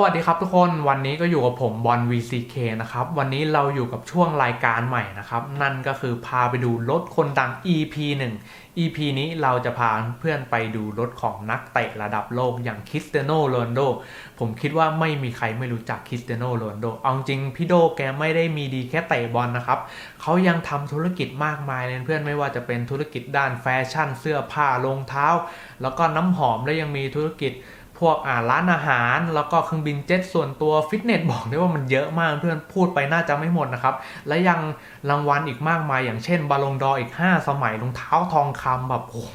สวัสดีครับทุกคนวันนี้ก็อยู่กับผมบอล VCK นะครับ วันนี้เราอยู่กับช่วงรายการใหม่นะครับ นั่นก็คือพาไปดูรถคนดัง EP 1 EP นี้เราจะพาเพื่อนไปดูรถของนักเตะระดับโลกอย่างคริสเตียโนโรนโดผมคิดว่าไม่มีใครไม่รู้จักคริสเตียโนโรนโดเอาจริงพี่โดแกไม่ได้มีดีแค่เตะบอลนะครับเขายังทำธุรกิจมากมายเลยเพื่อนไม่ว่าจะเป็นธุรกิจด้านแฟชั่นเสื้อผ้ารองเท้า แล้วก็น้ำหอมและยังมีธุรกิจ พวกอ่าร้านอาหาร แล้วก็เครื่องบินเจ็ตส่วนตัวฟิตเนสบอกได้ว่ามันเยอะมากเพื่อนพูดไปน่าจะไม่หมดนะครับ และยังรางวัลอีกมากมาย อย่างเช่นบาลงดออีก 5 สมัยรองเท้าทองคำแบบโอ้โห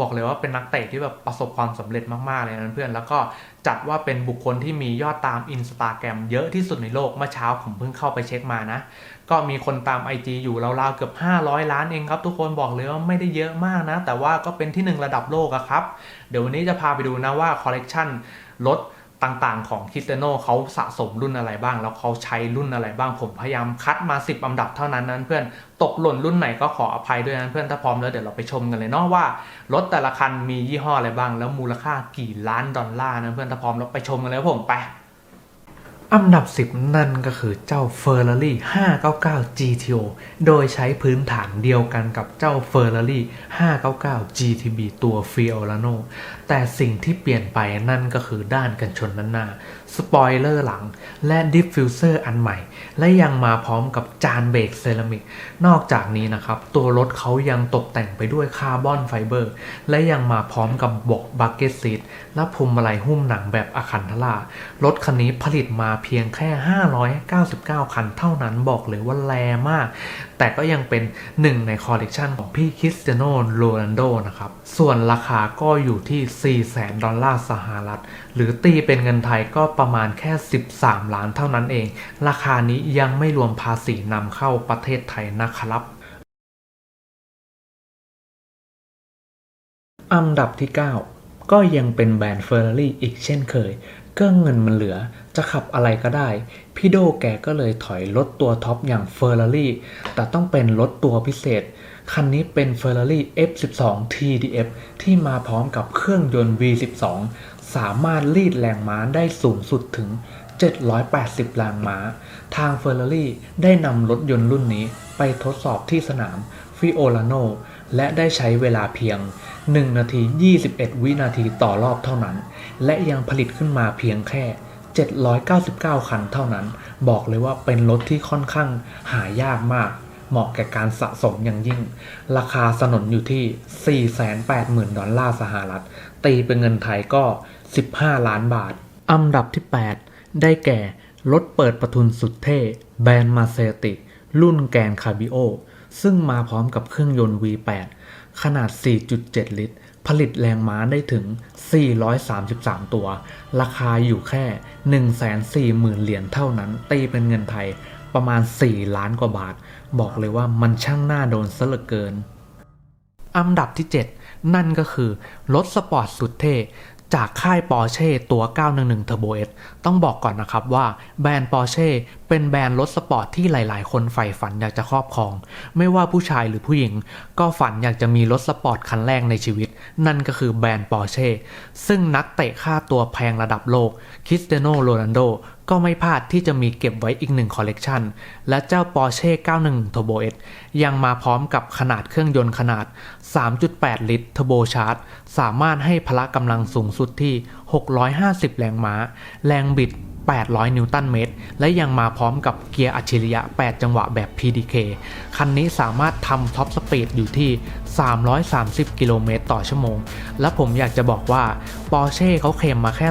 บอกเลยว่าเป็นนักเตะที่แบบประสบความสำเร็จมากๆเลยนะเพื่อน แล้วก็จัดว่าเป็นบุคคลที่มียอดตามอินสตาแกรมเยอะที่สุดในโลก เมื่อเช้าผมเพิ่งเข้าไปเช็คมานะ ก็มีคนตาม IG อยู่ราวๆเกือบ 500 ล้านเองครับ ทุกคนบอกเลยว่าไม่ได้เยอะมากนะ แต่ว่าก็เป็นที่หนึ่งระดับโลกอะครับ เดี๋ยววันนี้จะพาไปดูนะว่าคอลเลกชันรถ ต่างๆ ของคิสเตโนเขาสะสมรุ่นอะไรบ้าง แล้วเขาใช้รุ่นอะไรบ้าง ผมพยายามคัดมา 10 อันดับเท่านั้นนั้นเพื่อนตกหล่นรุ่นไหนก็ขออภัยด้วยนะเพื่อนถ้าพร้อมแล้วเดี๋ยวเราไปชมกันเลยเนาะว่ารถแต่ละคันมียี่ห้ออะไรบ้าง แล้วมูลค่ากี่ล้านดอลลาร์นะเพื่อนถ้าพร้อมแล้วไปชมกันเลยผมไปอันดับ 10 นั่นก็คือเจ้า Ferrari 599 GTO โดยใช้พื้นฐานเดียวกันกับเจ้า Ferrari 599 GTB ตัว Fiorano แต่สิ่งที่เปลี่ยนไปนั่นก็คือด้านกันชนด้านหน้า สปอยเลอร์หลัง และดิฟฟิวเซอร์อันใหม่ และยังมาพร้อมกับจานเบรกเซรามิก นอกจากนี้นะครับ ตัวรถเขายังตกแต่งไปด้วยคาร์บอนไฟเบอร์ และยังมาพร้อมกับบาะบักเก็ตซีทและพวงมาลัยหุ้มหนังแบบอะคันทลารถคันนี้ผลิตมาเพียงแค่ 599 คันเท่านั้นบอกเลยว่าแรงมากแต่ก็ยังเป็นหนึ่งในคอลเลกชันของพี่คริสเตียโนโรนัลโดนะครับ ส่วนราคาก็อยู่ที่ 4 0 0 0 0 0 ดอลลาร์สหรัฐ หรือตีเป็นเงินไทยก็ประมาณแค่ 13 ล้านเท่านั้นเอง ราคานี้ยังไม่รวมภาษีนำเข้าประเทศไทยนะครับอันดับที่ 9 ก็ยังเป็นแบรนด์เฟอร์รารี่อีกเช่นเคย ก็เงินมันเหลือจะขับอะไรก็ได้ พี่โดแกก็เลยถอยรถตัวท็อปอย่างเฟอร์รารี่แต่ต้องเป็นรถตัวพิเศษ คันนี้เป็น Ferrari F12 TDF ที่มาพร้อมกับเครื่องยนต์ V12 สามารถรีดแรงม้าได้สูงสุดถึง 780 แรงม้า ทาง Ferrari ได้นำรถยนต์รุ่นนี้ไปทดสอบที่สนาม Fiorano และได้ใช้เวลาเพียง 1 นาที 21 วินาทีต่อรอบเท่านั้น และยังผลิตขึ้นมาเพียงแค่ 799 คันเท่านั้น บอกเลยว่าเป็นรถที่ค่อนข้างหายากมาก เหมาะแก่การสะสมอย่างยิ่ง ราคาสนนอยู่ที่ 480,000 ดอลลาร์สหรัฐ ตีเป็นเงินไทยก็ 15 ล้านบาท อันดับที่ 8 ได้แก่รถเปิดประทุนสุดเท่ แบรนด์มาเซติ รุ่นแกนคาบิโอ ซึ่งมาพร้อมกับเครื่องยนต์ V8 ขนาด 4.7 ลิตร ผลิตแรงม้าได้ถึง 433 ตัว ราคาอยู่แค่ 140,000 เหรียญเท่านั้น ตีเป็นเงินไทยประมาณ 4 ล้านกว่าบาท บอกเลยว่ามันช่างน่าโดนซะเหลือเกิน อันดับที่ 7 นั่นก็คือ รถสปอร์ตสุดเท่ จากค่ายปอร์เช่ตัว 911 Turbo S ต้องบอกก่อนนะครับว่าแบรนด์ปอร์เช่เป็นแบรนด์รถสปอร์ตที่หลาย ๆ คนใฝ่ฝันอยากจะครอบครอง ไม่ว่าผู้ชายหรือผู้หญิง ก็ฝันอยากจะมีรถสปอร์ตคันแรกในชีวิต นั่นก็คือแบรนด์ปอร์เช่ซึ่งนักเตะค่าตัวแพงระดับโลกคริสเตียโนโรนัลโด ก็ไม่พลาดที่จะมีเก็บไว้อีกหนึ่งคอลเลกชันและเจ้า Porsche 911 Turbo S ยังมาพร้อมกับขนาดเครื่องยนต์ขนาด 3.8 ลิตรเทอร์โบชาร์จ สามารถให้พละกำลังสูงสุดที่650 แรงม้า แรงบิด 800 นิวตันเมตร และยังมาพร้อมกับเกียร์อัจฉริยะ 8 จังหวะแบบ PDK คันนี้สามารถทำท็อปสปีดอยู่ที่ 330 กิโลเมตรต่อชั่วโมง และผมอยากจะบอกว่า Porsche เขาเคลมมาแค่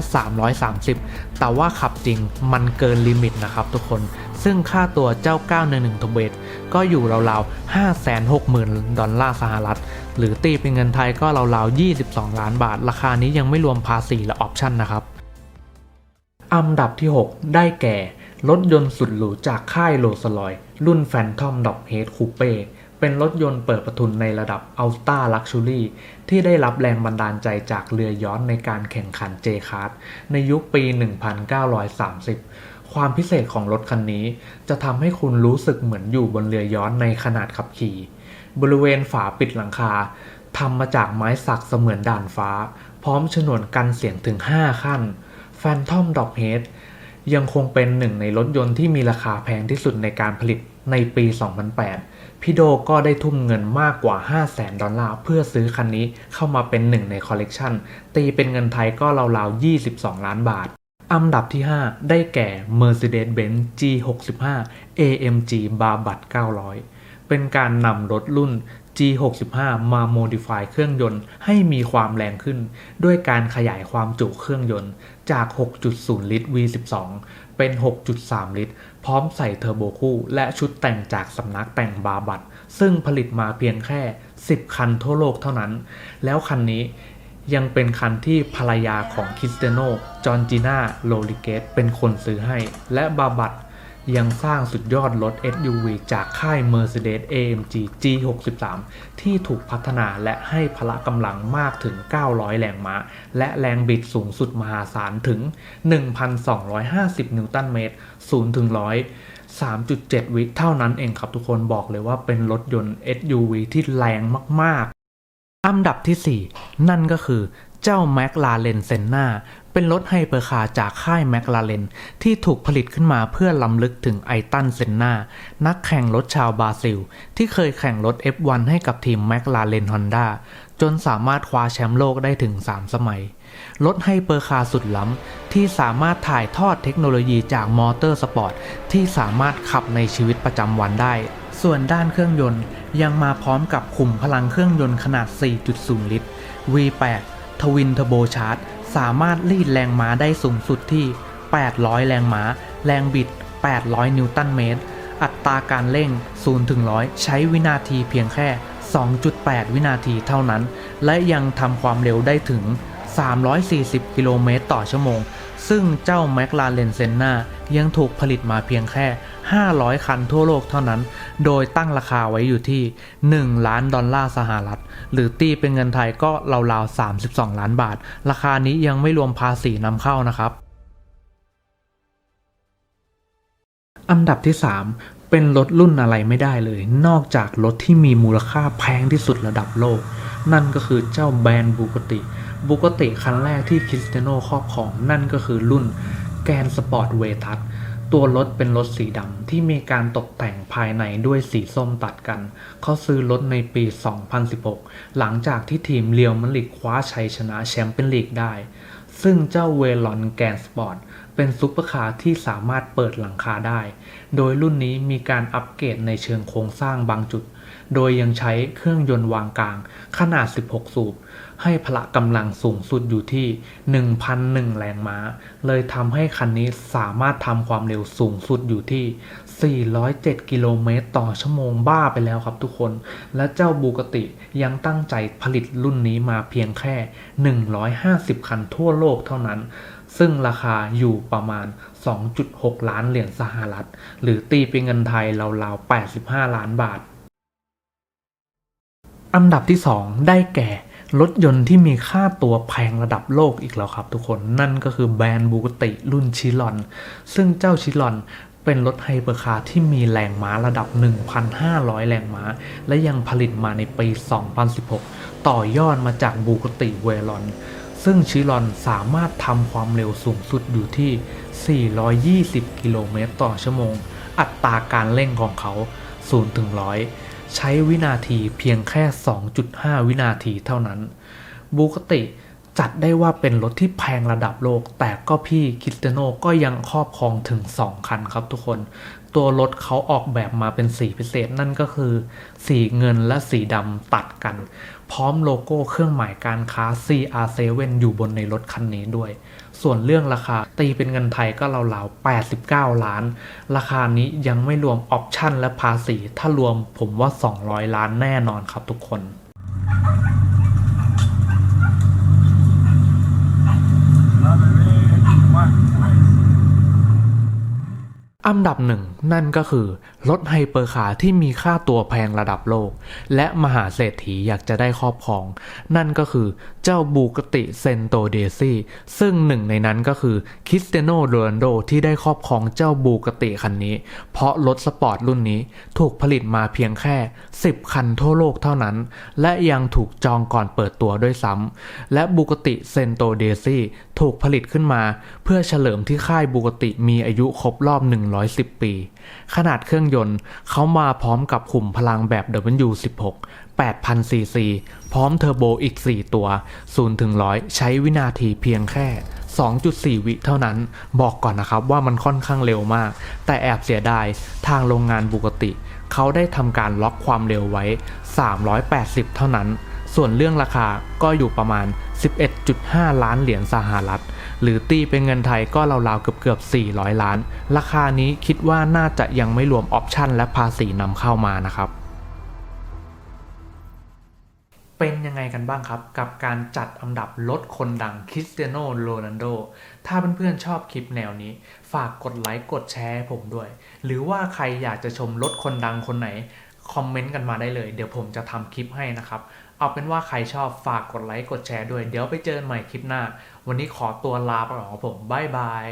330 แต่ว่าขับจริงมันเกินลิมิตนะครับทุกคนซึ่งค่าตัวเจ้า 911 Turbo S ก็อยู่ราวๆ 560,000 ดอลลาร์สหรัฐ หรือตีเป็นเงินไทยก็ราวๆ 22 ล้านบาท ราคานี้ยังไม่รวมภาษีและออปชั่นนะครับอันดับที่ 6 ได้แก่ รถยนต์สุดหรูจากค่ายโรลส์รอยซ์รุ่น Phantom Dog Head Coupe เป็นรถยนต์เปิดประทุนในระดับ Ultra Luxury ที่ได้รับแรงบันดาลใจจากเรือย้อนในการแข่งขันเจคาร์ดในยุคปี 1930 ความพิเศษของรถคันนี้ จะทำให้คุณรู้สึกเหมือนอยู่บนเรือย้อนในขนาดขับขี่ บริเวณฝาปิดหลังคาทำมาจากไม้สักเสมือนด่านฟ้า พร้อมฉนวนกันเสียงถึง 5 ขั้นไฟ Phantom Dog Head ยังคงเป็นหนึ่งในรถยนต์ที่มีราคาแพงที่สุดในการผลิตในปี 2008 พี่โดก็ได้ทุ่มเงินมากกว่า 500,000 ดอลลาร์เพื่อซื้อคันนี้เข้ามาเป็นหนึ่งในคอลเลกชันตีเป็นเงินไทยก็ราวๆ 22 ล้านบาท อันดับที่ 5 ได้แก่ Mercedes-Benz G65 AMG Barbad 900 เป็นการนำรถรุ่น G65 มาโมดิฟายเครื่องยนต์ให้มีความแรงขึ้น ด้วยการขยายความจุเครื่องยนต์จาก 6.0 ลิตร V12 เป็น 6.3 ลิตร พร้อมใส่เทอร์โบคู่และชุดแต่งจากสำนักแต่งบาบัตซึ่งผลิตมาเพียงแค่ 10 คันทั่วโลกเท่านั้น แล้วคันนี้ ยังเป็นคันที่ภรรยาของคริสเตโนจอร์จิน่าโรลิเกตเป็นคนซื้อให้ และบาบัตยังสร้างสุดยอดรถ SUV จากค่าย Mercedes-AMG G63 ที่ถูกพัฒนาและให้พละกำลังมากถึง 900 แรงม้า และแรงบิดสูงสุดมหาศาลถึง 1,250 นิวตันเมตร 0 ถึง 100 3.7 วิเท่านั้นเองครับทุกคนบอกเลยว่าเป็นรถยนต์ SUV ที่แรงมาก ๆ อันดับที่ 4 นั่นก็คือเจ้า m c l a r e n Senna เป็นรถไฮเปอร์คาร์จากค่าย m c l a r e n ที่ถูกผลิตขึ้นมาเพื่อล้ำลึกถึงไอตันเซนนานักแข่งรถชาวบราซิล ที่เคยแข่งรถ F1 ให้กับทีม m c l a r e n Honda จนสามารถคว้าแชมป์โลกได้ถึง 3 สมัย รถไฮเปอร์คาร์สุดล้ำ ที่สามารถถ่ายทอดเทคโนโลยีจากมอเตอร์สปอร์ต ที่สามารถขับในชีวิตประจำวันได้ ส่วนด้านเครื่องยนต์ยังมาพร้อมกับขุมพลังเครื่องยนต์ขนาด 4.0 ลิตร V8 ทวินเทอร์โบชาร์จสามารถรีดแรงม้าได้สูงสุดที่ 800 แรงม้า แรงบิด 800 นิวตันเมตร อัตราการเร่ง 0 ถึง 100 ใช้วินาทีเพียงแค่ 2.8 วินาทีเท่านั้น และยังทำความเร็วได้ถึง 340 กิโลเมตรต่อชั่วโมง ซึ่งเจ้า m c l a r e n Senna ยังถูกผลิตมาเพียงแค่ 500 คันทั่วโลกเท่านั้น โดยตั้งราคาไว้อยู่ที่ 1 ล้านดอลลาร์สหรัฐ หรือตีเป็นเงินไทยก็ราวๆ 32 ล้านบาท ราคานี้ยังไม่รวมภาษีนำเข้านะครับ อันดับที่ 3 เป็นรถรุ่นอะไรไม่ได้เลย นอกจากรถที่มีมูลค่าแพงที่สุดระดับโลก นั่นก็คือเจ้าแบรนด์บูกติ บูกติคันแรกที่คริสเตโนครอบครองนั่นก็คือรุ่นแกนสปอร์ตเวทัสตัวรถเป็นรถสีดำที่มีการตกแต่งภายในด้วยสีส้มตัดกัน เขาซื้อรถในปี 2016 หลังจากที่ทีมเรียวมันลิกคว้าชัยชนะแชมเปี้ยนลีกได้ ซึ่งเจ้าเวลอนแกนสปอร์ตเป็นซุปเปอร์คาร์ที่สามารถเปิดหลังคาได้ โดยรุ่นนี้มีการอัปเกรดในเชิงโครงสร้างบางจุด โดยยังใช้เครื่องยนต์วางกลางขนาด 16 สูบ ให้พละกำลังสูงสุดอยู่ที่ 1,001 แรงม้า เลยทำให้คันนี้สามารถทำความเร็วสูงสุดอยู่ที่ 407 กิโลเมตรต่อชั่วโมงบ้าไปแล้วครับทุกคน และเจ้าบูกติยังตั้งใจผลิตรุ่นนี้มาเพียงแค่ 150 คันทั่วโลกเท่านั้น ซึ่งราคาอยู่ประมาณ 2.6 ล้านเหรียญสหรัฐ หรือตีเป็นเงินไทยราวๆ 85 ล้านบาท อันดับที่ 2 ได้แก่ รถยนต์ที่มีค่าตัวแพงระดับโลกอีกแล้วครับทุกคนนั่นก็คือแบรนด์บูกติรุ่นชิลอน ซึ่งเจ้าชิลอนเป็นรถไฮเปอร์คาร์ที่มีแรงม้าระดับ 1,500 แรงม้า และยังผลิตมาในปี 2016 ต่อยอดมาจากบูกติเวลอน ซึ่งชิลอนสามารถทำความเร็วสูงสุดอยู่ที่ 420 กิโลเมตรต่อชั่วโมง อัตราการเร่งของเขา0ถึง100 ใช้วินาทีเพียงแค่ 2.5 วินาทีเท่านั้นบูกติจัดได้ว่าเป็นรถที่แพงระดับโลก แต่ก็พี่คิสเตโนก็ยังครอบครองถึง 2 คันครับทุกคน ตัวรถเขาออกแบบมาเป็นสีพิเศษนั่นก็คือ สีเงินและสีดำตัดกัน พร้อมโลโก้เครื่องหมายการค้า CR7 อยู่บนในรถคันนี้ด้วย ส่วนเรื่องราคาตีเป็นเงินไทยก็ราวๆ89 ล้าน ราคานี้ยังไม่รวมออปชั่นและภาษี ถ้ารวมผมว่า 200 ล้านแน่นอนครับทุกคน อันดับหนึ่งนั่นก็คือ รถไฮเปอร์คาร์ที่มีค่าตัวแพงระดับโลก และมหาเศรษฐีอยากจะได้ครอบครอง นั่นก็คือเจ้าบูกติเซนโตเดซี่ซึ่งหนึ่งในนั้นก็คือคริสเตโนโรนโดที่ได้ครอบครองเจ้าบูกติคันนี้ เพราะรถสปอร์ตรุ่นนี้ถูกผลิตมาเพียงแค่ 10 คันทั่วโลกเท่านั้น และยังถูกจองก่อนเปิดตัวด้วยซ้ำและบูกติเซนโตเดซี่ถูกผลิตขึ้นมา เพื่อเฉลิมที่ค่ายบูกติมีอายุครบรอบ110 ปี ขนาดเครื่องยนต์เขามาพร้อมกับขุมพลังแบบ W16 8,000 ซีซี พร้อมเทอร์โบอีก 4 ตัว0ถึง100 ใช้วินาทีเพียงแค่ 2.4 วิเท่านั้น บอกก่อนนะครับว่ามันค่อนข้างเร็วมาก แต่แอบเสียดายทางโรงงานบุกติ เขาได้ทำการล็อกความเร็วไว้ 380 เท่านั้น ส่วนเรื่องราคาก็อยู่ประมาณ 11.5 ล้านเหรียญสหรัฐ หรือตีเป็นเงินไทยก็ราวๆเกือบๆ400 ล้าน ราคานี้คิดว่าน่าจะยังไม่รวมออปชั่นและภาษีนำเข้ามานะครับ เป็นยังไงกันบ้างครับ กับการจัดอันดับรถคนดังคริสเตียโนโรนัลโด ถ้าเพื่อนๆชอบคลิปแนวนี้ ฝากกดไลค์กดแชร์ผมด้วย หรือว่าใครอยากจะชมรถคนดังคนไหนคอมเมนต์กันมาได้เลย เดี๋ยวผมจะทำคลิปให้นะครับ เอาเป็นว่าใครชอบฝากกดไลค์กดแชร์ด้วย เดี๋ยวไปเจอกันใหม่คลิปหน้า วันนี้ขอตัวลาไปก่อนครับผมบ๊ายบาย